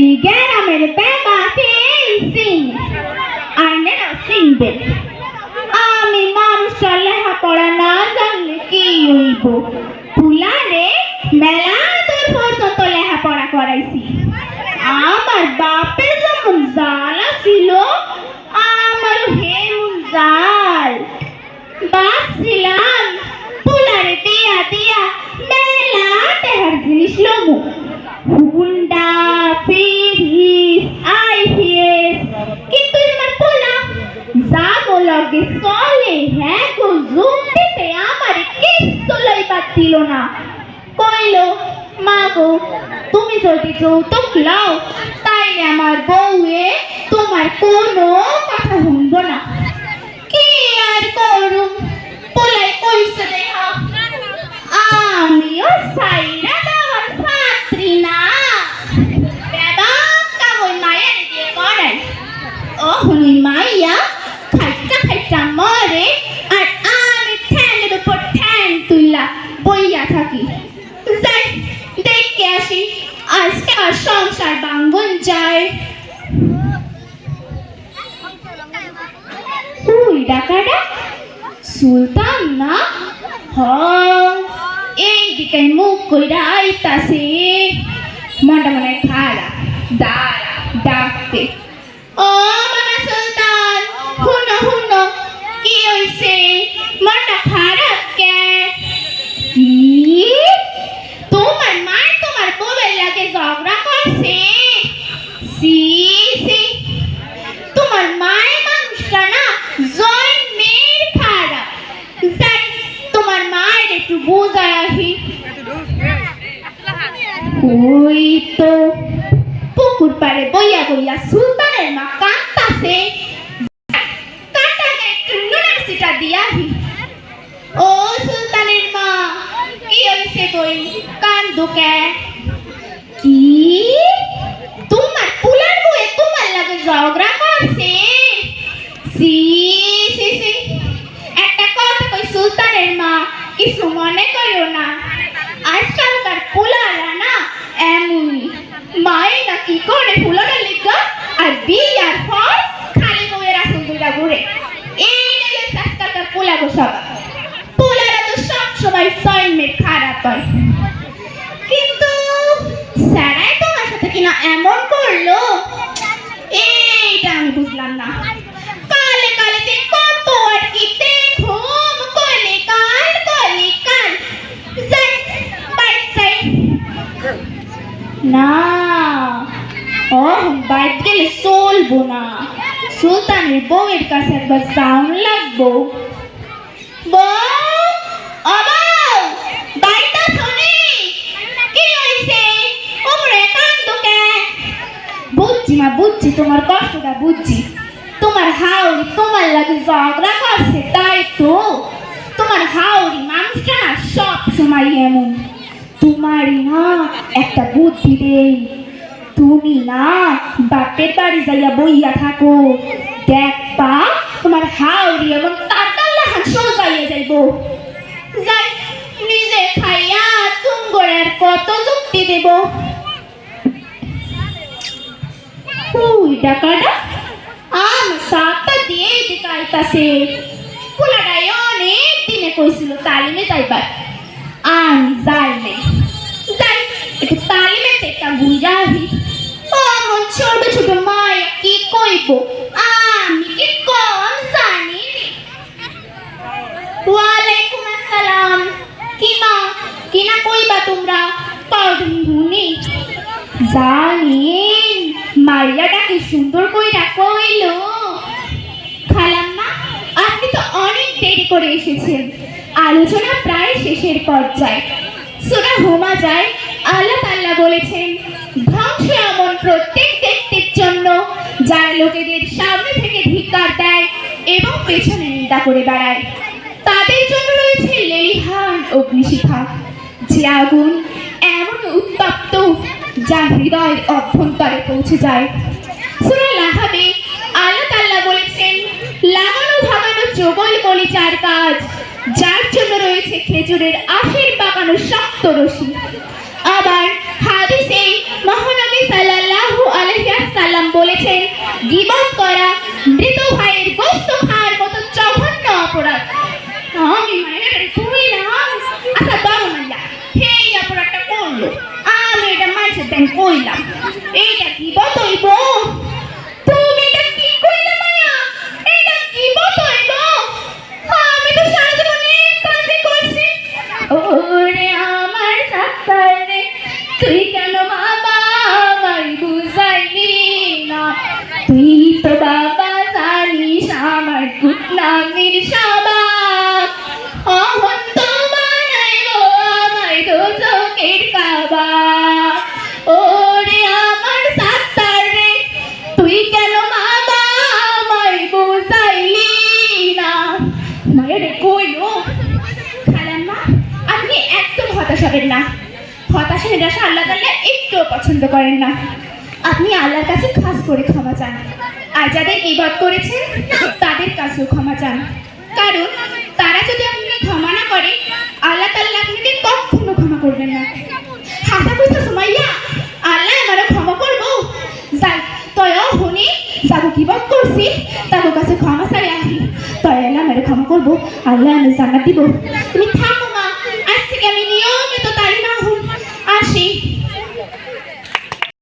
We get a little bamba sing, sing. আর নেন সিংবে আমি মানুষটা লেখাপড়া না জানলে কি হইব ফুলারে মেলা তোর পর্যন্ত লেখাপড়া করাইছি আমার বাপের যেমন জ্বালা ছিল আমার হেমন জাল ভাবছিলাম ফুলারে দিয়া দিয়া মেলা তেহার জিনিস লমু ফুল দিল না। কইলো, মা গো, তুমি যদি যৌতুক লাও, তাইলে আমার বউয়ে তোমার কোনো কথা শুনব না। কি আর করুম? পোলাই কইছে দেখা আমিও সাইরা দেওয়ার পাত্রী না। বাবা কামই মায়ের দিয়ে করাই। ও থাকি। যাই, দেখে আসি। আজকে আর সংসার বাঙ্গন যায় তুই ডাকাডা, সুলতান না? হ এই দিকে মুখ কইরা আইতাছে। মনে মনে একটু বোঝায় আসি। ওই তো পুকুর পাড়ে বইয়া বইয়া সুলতানের মা কাঁদতাছে। কাঁটাকে একটু নুনের সিটা দিয়াহি ও সুলতানের মা কি হয়েছে কই? কান্দু কি তোমার পুলার বউয়ে তোমার লাগে ঝগড়া করছে সি সি সি একটা কথা কই সুলতানের মা কিছু মনে করো না। আজকালকার পুলারা না এমনই মায়ে না কি করে পুলারা লিখা আর বি আর খালি না। ও বাইক গেলে চলবো না। সুলতানের বউয়ের কাছে একবার সাউন্ড লাগবো। বুঝছি মা, বুঝছি, তোমার কষ্টটা বুঝছি। তোমার হাওড়ি তোমার লাগে ঝগড়া করছে, তাই তো। তোমার হাওড়ি মানুষটা সব সময় এমন। তোমারই না একটা বুদ্ধি দেই। তুমি না বাপের বাড়ি যাইয়া বইয়া থাকো। দেখবা তোমার হাওড়ি এমন তাতাল লাহান সোজাইয়া যাইব। যাই, নিজে খাইয়া তুঙ্গরের কত যুক্তি দেব। ওই ডাকাটা, আম সাতটা দিয়ে দিকে আইতাছে। পোলাটাই অনেক দিনে কইছিল, তালিমে যাইবার। আমি যাই নাই। একটু তালিমে একটা বুঝা আহি আমার ছোট ছোট মায়া কি কইব? আমি কি কম জানি ওয়ালাইকুম আসসালাম। কি মা, কি না কইবা তোমরা? পাউডারি হুনি জানেন মাইয়াটা কি সুন্দর কইরা কইলো? খালাম্মা, আপনি তো অনেক দেরি করে এসেছেন। আলোচনা প্রায় শেষের পর্যায়ে। সুরা হোমা যায় আল্লাহ তাল্লাহ বলেছেন, ধ্বংস এমন প্রত্যেক ব্যক্তির জন্য যারা লোকেদের সামনে থেকে ধিক্কার দেয় এবং পেছনে নিন্দা করে বেড়ায়, তাদের জন্য রয়েছে লেলিহান অগ্নিশিখা, যে আগুন এমন উত্তপ্ত যা হৃদয়ের অভ্যন্তরে পৌঁছে যায়। সুরা লাহাবে, আল্লাহ তাল্লাহ বলেছেন, লাগানো ভাগানো যোগল কলিচার কাজ, যার জন্য রয়েছে খেজুরের আশের পাকানো শক্ত রশি। আবার হাদিসে মহানবী সাল্লাল্লাহু আলাইহি সাল্লাম বলেছেন গীবত করা মৃত ভাইয়ের গোশত খাওয়ার মতো জঘন্য অপরাধ। আমি মায়ের তুই না আচ্ছা বাবু মাইয়া, সেই অপরাধটা করল আমি এটা মানুষের দেন কইলাম, এইটা গীবত হইব তুই কেন বাবা আমায় বুঝাইলি না? তুই তো বাবা জানিস আমার গুটনামির স্বভাব। অহন তো বানাই গো আমায় তো চোখের কাবা ওরে আমার সাত্তার রে, তুই কেন বাবা আমায় বুঝাইলি না? মায়ের কইলো খালাম না আপনি একদম হতাশ হবেন না। হতাশা নিরাশা আল্লাহ তাল্লাহ একটুও পছন্দ করেন না। আপনি আল্লাহর কাছে খাস করে ক্ষমা চান। আর যাদের ইবাদ করেছেন, তাদের কাছেও ক্ষমা চান। কারণ তারা যদি আপনাকে ক্ষমা না করে, আল্লাহ তাল্লাহ আপনাকে কখনো ক্ষমা করবেন না। হাসা কইছো সুমাইয়া আল্লাহ আমারও ক্ষমা করব। যাই তয়ও শুনি, যাব কিবাদ করছি তার কাছে ক্ষমা চাই আহি তয় আল্লাহ আমারে ক্ষমা করব, আল্লাহ আমি জানা দিব। তুমি থাক